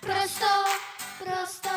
Просто, просто